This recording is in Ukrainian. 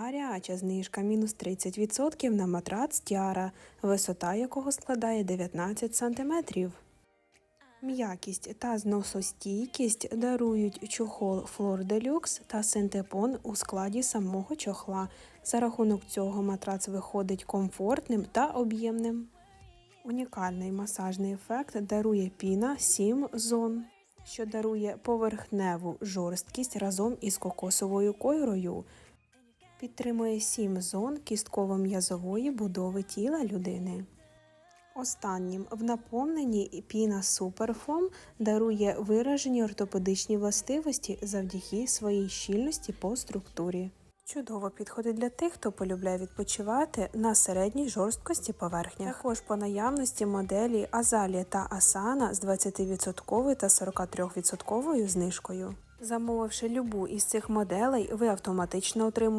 Гаряча знижка мінус 30% на матрац Тіара, висота якого складає 19 см. М'якість та зносостійкість дарують чохол Flor Deluxe та синтепон у складі самого чохла. За рахунок цього матрац виходить комфортним та об'ємним. Унікальний масажний ефект дарує піна 7 зон, що дарує поверхневу жорсткість разом із кокосовою койрою. Підтримує 7 зон кістково-м'язової будови тіла людини. Останнім в наповненні піна Суперфом дарує виражені ортопедичні властивості завдяки своїй щільності по структурі. Чудово підходить для тих, хто полюбляє відпочивати на середній жорсткості поверхнях. Також по наявності моделі Азалія та Асана з 20% та 43% знижкою. Замовивши любу із цих моделей, ви автоматично отримуєте